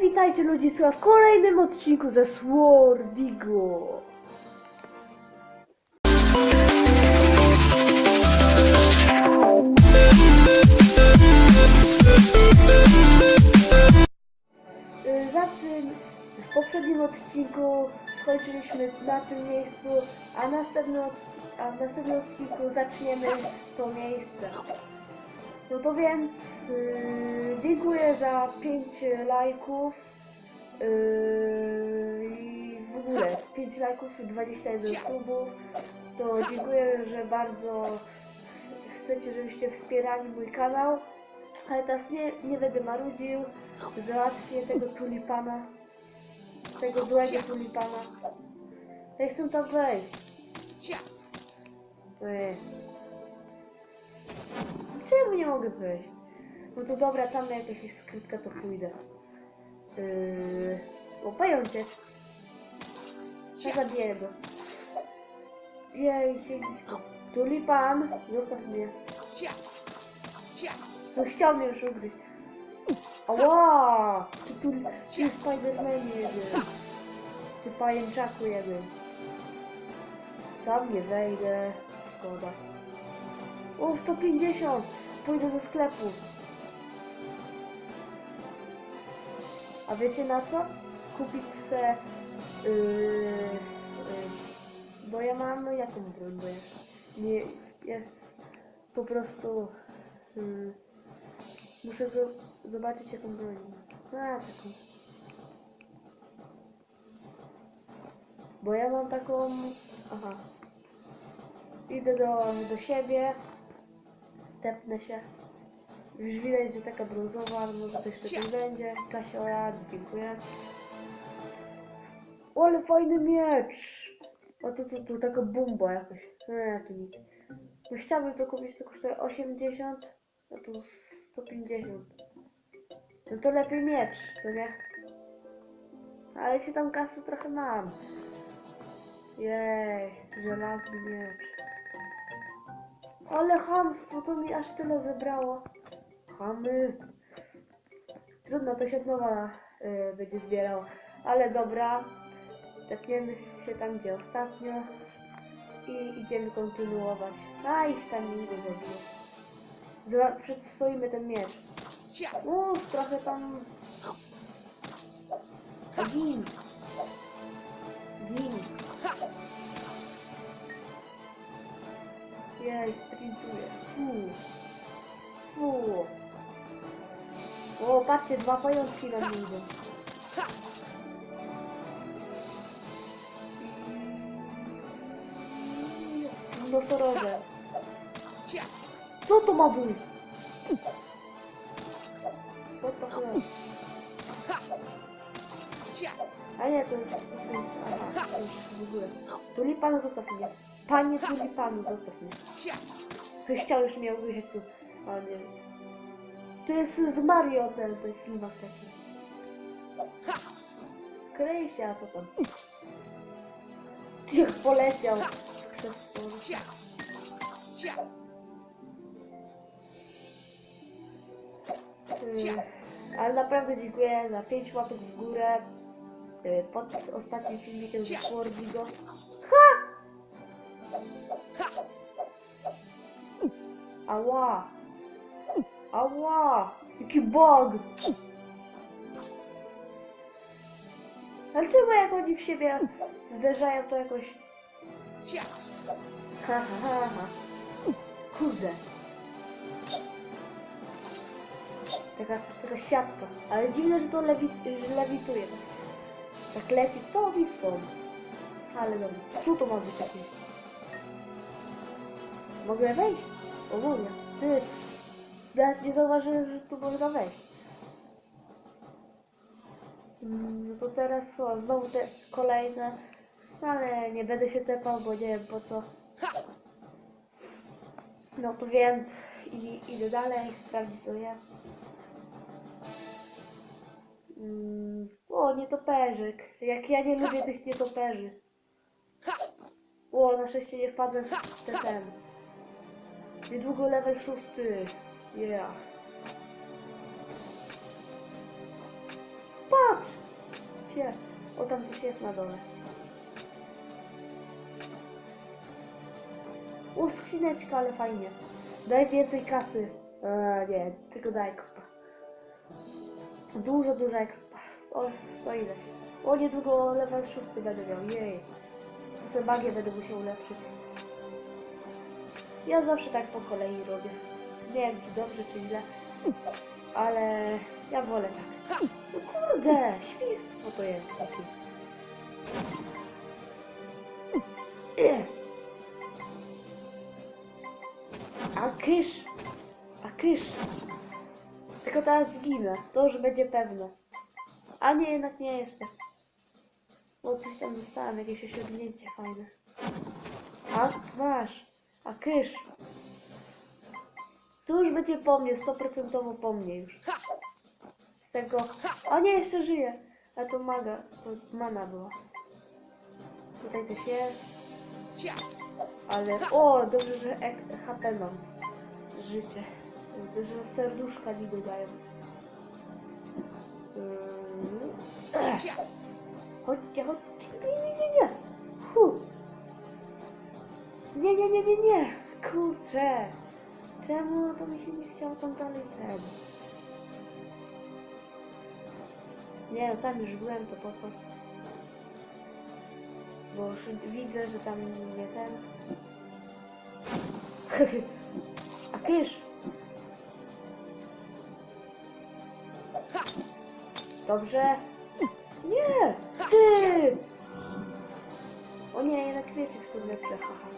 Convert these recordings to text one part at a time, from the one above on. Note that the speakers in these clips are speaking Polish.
witajcie ludziska w kolejnym odcinku ze Swordigo. Y, Zaczyn w poprzednim odcinku skończyliśmy na tym miejscu, a następny, a w następnym odcinku zaczniemy to miejsce. No to więc dziękuję za 5 lajków yy, i w ogóle 5 lajków i 21 subów. To dziękuję, że bardzo chcecie, żebyście wspierali mój kanał. Ale teraz nie, nie będę marudził. Załatwię tego tulipana. Tego złego tulipana. Ja chcę tam wejść. Ej. Czemu nie mogę wejść? No to dobra, tam jakaś jest skrytka, to pójdę. Yy... O, pajączek. Ja zabiję go. Jej, siedzisko. Tulipan, zostaw mnie. Co chciał mnie już ugryźć. Ała! Ty tu, ty Spidermanie jeden. Ty pajęczaku jeden. Tam nie wejdę. Szkoda. O, 150! Pójdę do sklepu. A wiecie na co? Kupić se... Yy, yy, bo ja mam... No jaką broń? Bo ja, nie, jest po prostu... Yy, muszę zo- zobaczyć jaką broń. A, taką. Bo ja mam taką... Aha. Idę do, do siebie. Tepnę się. Już widać, że taka brązowa, ale może to jeszcze coś będzie. Kasia, dziękuję. O, ale fajny miecz! O, tu, tu, tu taka bomba jakaś. Nie, to nic. No chciałbym to kupić, to kosztuje 80, a tu 150. No to lepiej miecz, co nie? Ale się tam kasy trochę mam. Jej, żelazny miecz. Ale hamstwo, to mi aż tyle zebrało. Chamy. Trudno, to się od nowa y, będzie zbierało. Ale dobra. Tepniemy się tam, gdzie ostatnio. I idziemy kontynuować. A, ich tam nie. Zobacz, Przedstoimy ten miecz. Uff, trochę tam... Gin. Gin. Jej, sprintuję. Fu. Fu. O, patrzcie, dwa pajączki na mnie. No to robię. Co to ma być? Co to chleb? A nie, to jest... To jest aha, to już w ogóle. Tulipanu zostaw mnie. Panie tulipanu, zostaw mnie. Ktoś chciał już mnie ugryźć tu. Ale nie. To jest z Mario ten, to jest ślimak taki. Kryj się, a co tam? Ciech poleciał przez to. Mm, Ale naprawdę dziękuję za 5 łapek w górę. Y, Pod ostatnim filmikiem z Fordigo. Ha! Ała! Ała! Jaki bug! Ale czemu jak oni w siebie zderzają to jakoś... Ha ha ha ha. Kurde. Taka, taka siatka. Ale dziwne, że to lewi, że lewituje. Tak leci to i stąd. Ale dobra. Co to ma być takie? Mogę wejść? O mogę. Ty. Nawet nie zauważyłem, że tu można wejść. Mm, No to teraz są znowu te kolejne. No ale nie będę się tepał, bo nie wiem po co. No to więc i, idę dalej, sprawdzić co jest. Mm, o, nietoperzyk. Jak ja nie lubię tych nietoperzy. O, na szczęście nie wpadłem w ten. Niedługo level szósty. Yeah. Pa! się. O, tam coś jest na dole. U, skrzyneczka, ale fajnie. Daj więcej kasy. Eee, nie, tylko daj expa. Dużo, dużo expa. Sto, sto ile? O, niedługo level 6 będę miał, jej. To sobie magię będę musiał ulepszyć. Ja zawsze tak po kolei robię. Nie wiem, czy dobrze, czy źle. Ale ja wolę tak. No kurde, świństwo to jest takie. A kysz! A kysz! Tylko teraz zginę. To już będzie pewne. A nie, jednak nie jeszcze. Bo coś tam dostałem, jakieś osiągnięcie fajne. A masz! A kysz! To już będzie po mnie, 100% po mnie już. Z tego... O nie, jeszcze żyje! A to maga, to mana była. Tutaj też jest. Ale, o, dobrze, że HP mam. Życie. Że serduszka mi dodają. Ech. Chodźcie, chodźcie. Nie, nie, nie, nie. Fu. Nie, nie, nie, nie, nie. Kurczę. Czemu to mi się nie chciało tam dalej ten? Nie, no tam już byłem, to po co? Bo już widzę, że tam nie ten. A kysz! Dobrze. Nie! Ty! O nie, jednak kwiecik tu lepsze, haha.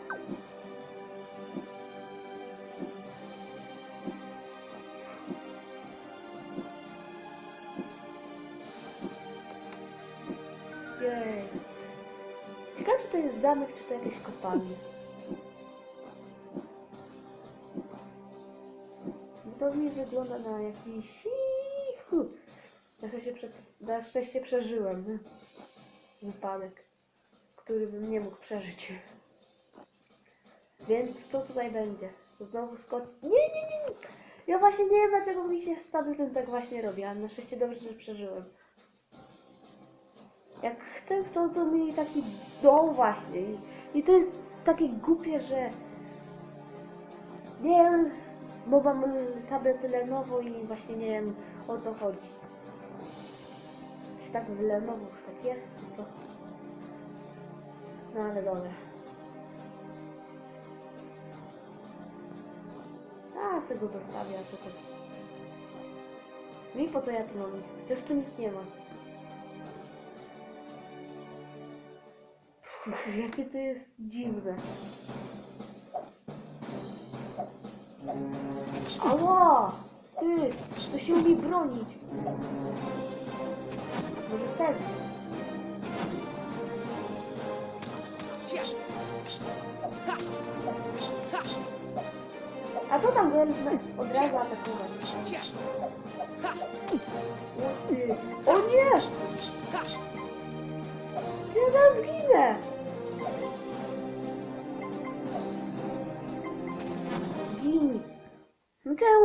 Zamek, czy to jakieś kopalnie. No To mi wygląda na jakiś... Na szczęście, prze... na szczęście przeżyłem wypadek, który bym nie mógł przeżyć. Więc co tutaj będzie? Znowu skocz... Nie, nie, nie! Ja właśnie nie wiem, dlaczego mi się stabilny tak właśnie robi, ale na szczęście dobrze, że przeżyłem. Jak chcę to, to mi taki dom właśnie. I, I to jest takie głupie, że nie wiem, bo mam y, tablet Lenovo i właśnie nie wiem o co chodzi. Czy tak w Lenovo już tak jest, co? No ale dobra. A, sobie go dostawię, a co to? No po co ja tu mam? Przecież tu nic nie ma. Jakie to jest dziwne. Ała! Ty, to się umie bronić. Może ten. A co tam go od razu atakować? O ty. O nie! Ja tam zginę!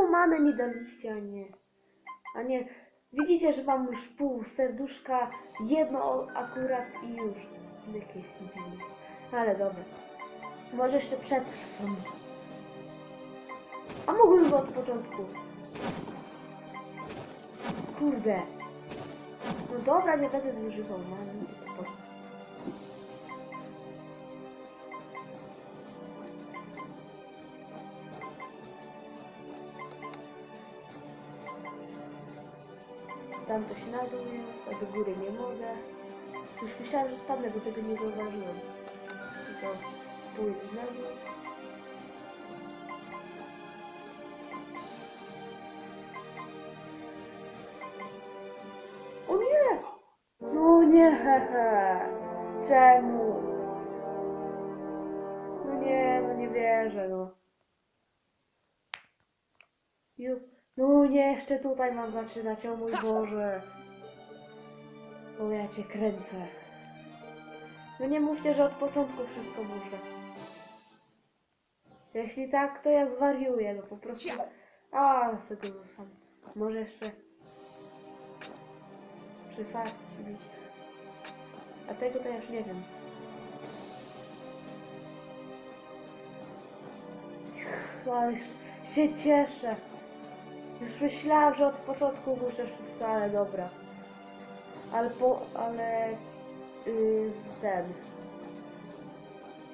Czemu mamy mi daliście, a nie? A nie, widzicie, że mam już pół serduszka, jedno akurat i już. Jakieś. Ale dobra. Może jeszcze przetrwam. A mogłem go od początku. Kurde. No dobra, nie będę zużywał many. Tam coś na dół jest, a do góry nie mogę. Już myślałem, że spadnę, bo tego nie zauważyłem. Tylko pójdę na dół. Jeszcze tutaj mam zaczynać, o mój Boże. O ja cię kręcę. No nie mówcie, że od początku wszystko muszę. Jeśli tak, to ja zwariuję, no po prostu. A, sobie go sam. Może jeszcze przyfarcić. A tego to ja już nie wiem. No, ale się cieszę. Już myślałam, że od początku muszę szóstka, ale dobra. Ale ale yy, ten.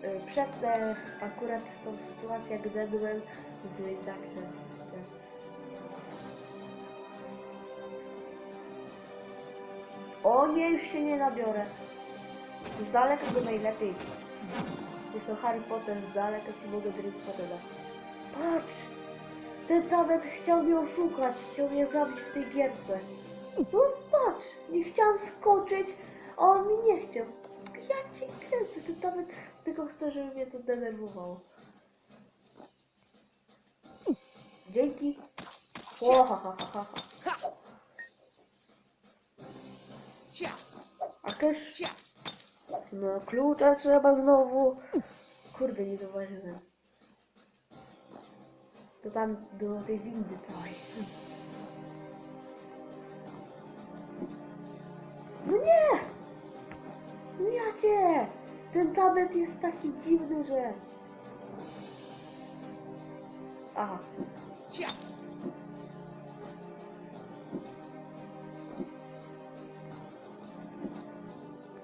Yy, przedtem akurat tą sytuację, gdy byłem z ten. O nie, już się nie nabiorę. Z daleka to najlepiej. Jest to Harry Potter, z daleka ci mogę Harry Pottera. Patrz! Ten nawet chciał mnie oszukać, chciał mnie zabić w tej gierce. No patrz, nie chciałam skoczyć, a on mi nie chciał. Ja cię kręcę, ten nawet tylko chce, żeby mnie to denerwowało. Dzięki. O, ha, ha, ha, ha! A też, no klucza trzeba znowu. Kurde, nie zauważyłem. To tam do tej windy całej. No nie! No ja cię! Ten tablet jest taki dziwny, że... Aha.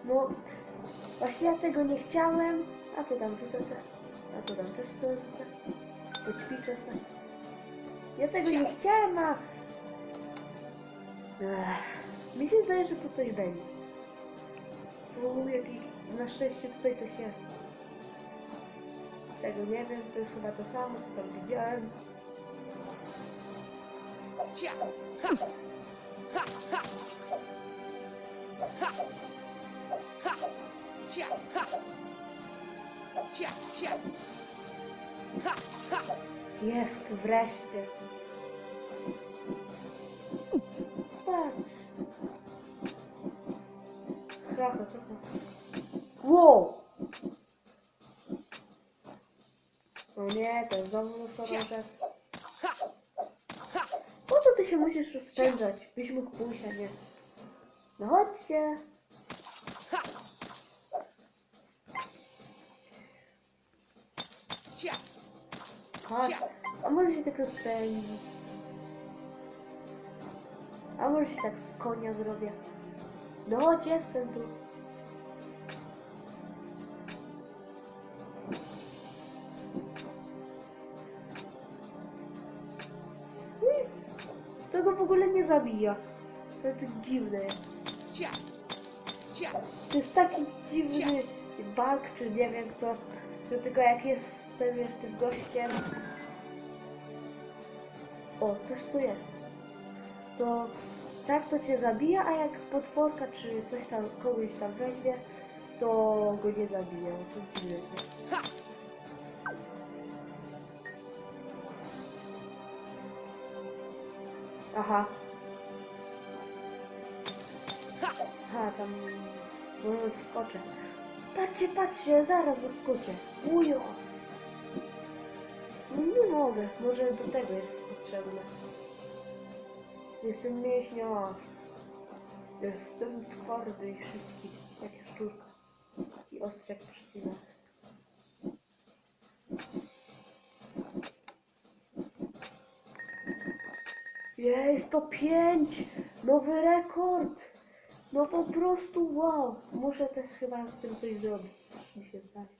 No, właśnie ja tego nie chciałem. A to tam rzucę se. A to tam też sobie rzucę. Poćwiczę se. Ja tego nie chciałem, a... Ech, mi się zdaje, że tu coś będzie. Tu jakiś... Na szczęście tutaj coś jest. Tego nie wiem, to jest chyba to samo, co tam widziałem. Cia! Ha! Jest, wreszcie. Patrz. Ha, ha. Wow! O nie, to znowu. Ha! Ha! Po co ty się musisz rozpędzać? Byś mógł pójść, a nie. No chodźcie. Chodź. A może się tak rozpędzić? A może się tak z konia zrobię? No chodź, jestem tu. Hmm, To go w ogóle nie zabija. To jest dziwne. To jest taki dziwny bug, czy nie wiem kto, że tylko jak jestem jeszcze tym gościem. O, coś tu jest. To tak to cię zabija, a jak potworka czy coś tam kogoś tam weźmie, to go nie zabija. To dziwne. Aha, Ha! aha, tam może skoczę. Patrzcie, patrzcie, zaraz doskoczę. Ujo! Nie mogę, może do tego jest potrzebne. Jestem mięśniarz. Jestem twardy i szybki, jak szczurka. I ostry jak przycinek. Jest to pięć! Nowy rekord! No po prostu wow! Muszę też chyba z tym coś zrobić. Mi się zdaje.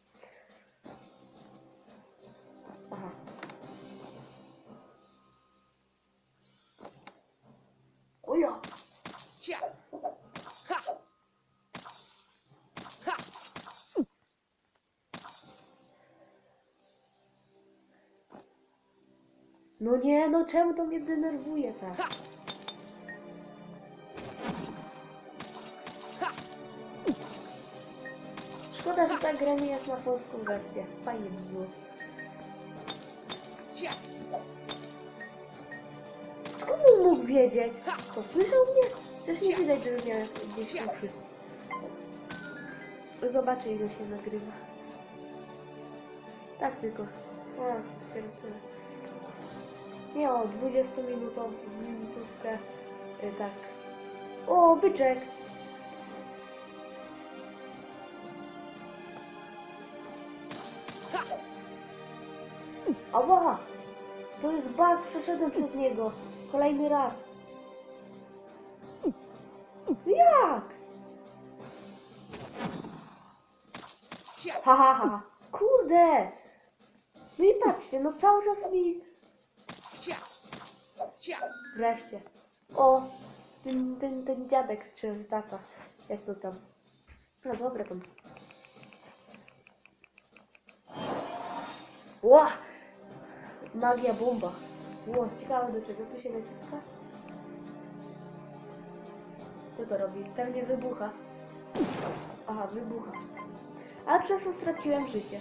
No nie, no czemu to mnie denerwuje tak? Szkoda, że ta gra nie jest na polską wersję. Fajnie by było. Skąd on mógł wiedzieć? To słyszał mnie? Przecież nie widać, żeby miał gdzieś uszy. Zobaczę, ile się nagrywa. Tak tylko. O nie o 20 minutą, minutówkę, y, tak. O, byczek! Ała! To jest bug, przeszedłem przed niego. Kolejny raz. Jak? Hahaha! Ha, ha. Kurde! No i patrzcie, no cały czas mi Cia! Cia! Wreszcie. O! Ten, ten, ten dziadek z tata. Jak to tam? No dobra tam. Ła! Magia bomba. Ło, ciekawe do czego tu się naciska. Co to robi? Pewnie wybucha. Aha, wybucha. A przez to straciłem życie.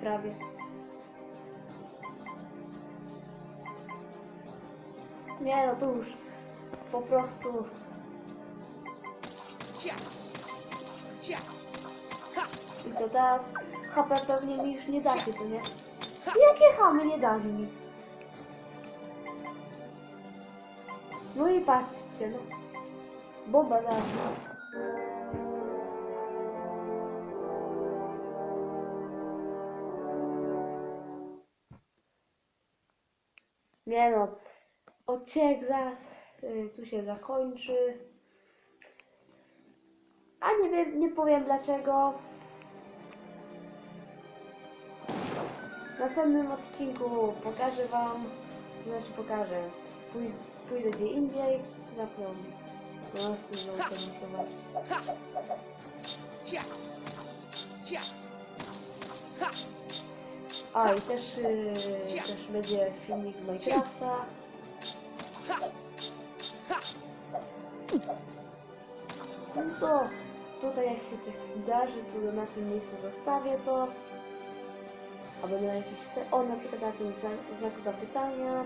Prawie. Nie no to już po prostu i to teraz HP pewnie mi już nie dacie, to nie? Jakie chamy nie dali mi? No i patrzcie, no. Bomba na Nie no, odcinek zaraz y, tu się zakończy. A nie wiem, nie powiem dlaczego. W następnym odcinku pokażę wam, znaczy pokażę, pój, pójdę gdzie indziej, zapnę. No! A i też, y, też będzie filmik Minecrafta. No to tutaj jak się coś zdarzy, to na tym miejscu zostawię to. Albo na jakieś, o na przykład na tym znak- znaku zapytania.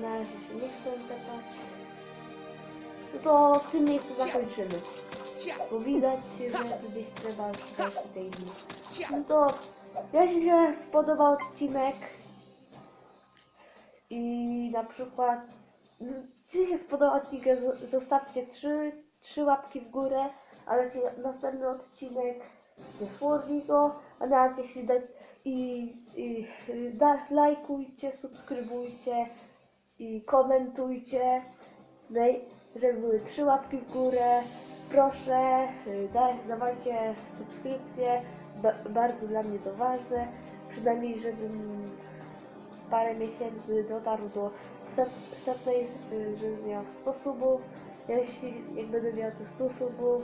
Na razie się nie chcę tepać. No to w tym miejscu zakończymy. Bo widać, że gdzieś trzeba przejść tej! No to jeśli się spodobał odcinek i na przykład jeśli się spodobał odcinek, zostawcie trzy, trzy łapki w górę, ale jeśli następny odcinek nie słodzi go, a nawet jeśli dać i, i da, lajkujcie, subskrybujcie i komentujcie, daj, żeby były trzy łapki w górę. Proszę, daj, dawajcie subskrypcję, ba, bardzo dla mnie to ważne, przynajmniej żebym parę miesięcy dotarł do setnej, y, żebym miał 100 subów. Jeśli jak będę miał te 100 subów,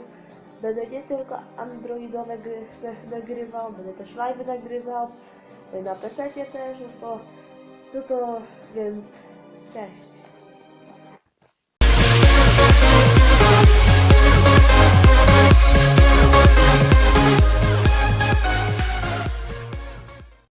będę nie tylko androidowe gry na- nagrywał, będę też live nagrywał, y, na PC też, no to, no to, więc cześć.